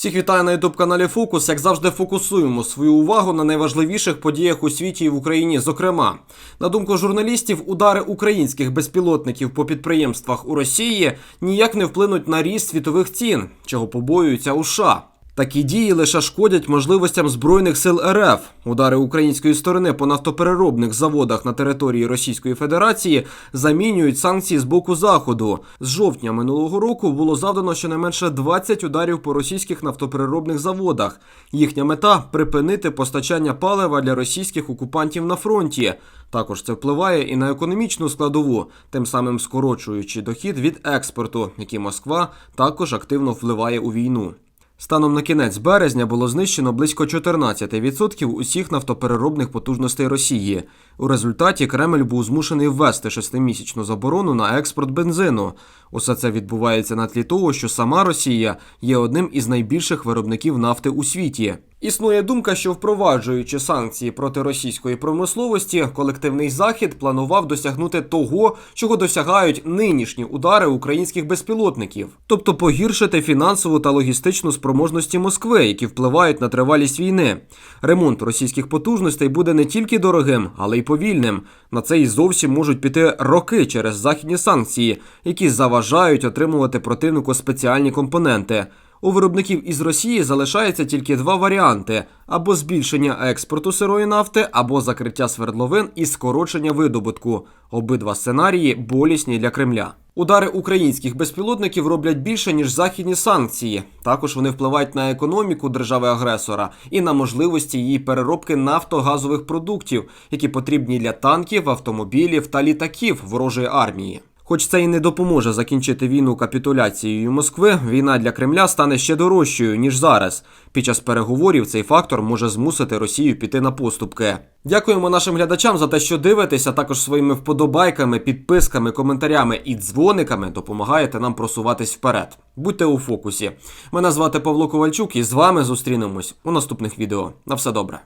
Всіх вітаю на ютуб каналі Фокус. Як завжди, фокусуємо свою увагу на найважливіших подіях у світі і в Україні. Зокрема, на думку журналістів, удари українських безпілотників по підприємствах у Росії ніяк не вплинуть на ріст світових цін, чого побоюються у США. Такі дії лише шкодять можливостям збройних сил РФ. Удари української сторони по нафтопереробних заводах на території Російської Федерації замінюють санкції з боку заходу. З жовтня минулого року було завдано щонайменше 20 ударів по російських нафтопереробних заводах. Їхня мета припинити постачання палива для російських окупантів на фронті. Також це впливає і на економічну складову, тим самим скорочуючи дохід від експорту, який Москва також активно впливає у війну. Станом на кінець березня було знищено близько 14% усіх нафтопереробних потужностей Росії. У результаті Кремль був змушений ввести шестимісячну заборону на експорт бензину. Усе це відбувається на тлі того, що сама Росія є одним із найбільших виробників нафти у світі. Існує думка, що впроваджуючи санкції проти російської промисловості, колективний захід планував досягнути того, чого досягають нинішні удари українських безпілотників, тобто погіршити фінансову та логістичну спроможності Москви, які впливають на тривалість війни. Ремонт російських потужностей буде не тільки дорогим, але й повільним. На це і зовсім можуть піти роки через західні санкції, які заважають отримувати противнику спеціальні компоненти. У виробників із Росії залишається тільки два варіанти: або збільшення експорту сирої нафти, або закриття свердловин і скорочення видобутку. Обидва сценарії болісні для Кремля. Удари українських безпілотників роблять більше ніж західні санкції. Також вони впливають на економіку держави-агресора і на можливості її переробки нафтогазових продуктів, які потрібні для танків, автомобілів та літаків ворожої армії. Хоч це і не допоможе закінчити війну капітуляцією Москви, війна для Кремля стане ще дорожчою ніж зараз. Під час переговорів цей фактор може змусити Росію піти на поступки. Дякуємо нашим глядачам за те, що дивитесь, а також своїми вподобайками, підписками, коментарями і дзвониками допомагаєте нам просуватись вперед. Будьте у фокусі. Мене звати Павло Ковальчук, і з вами зустрінемось у наступних відео. На все добре.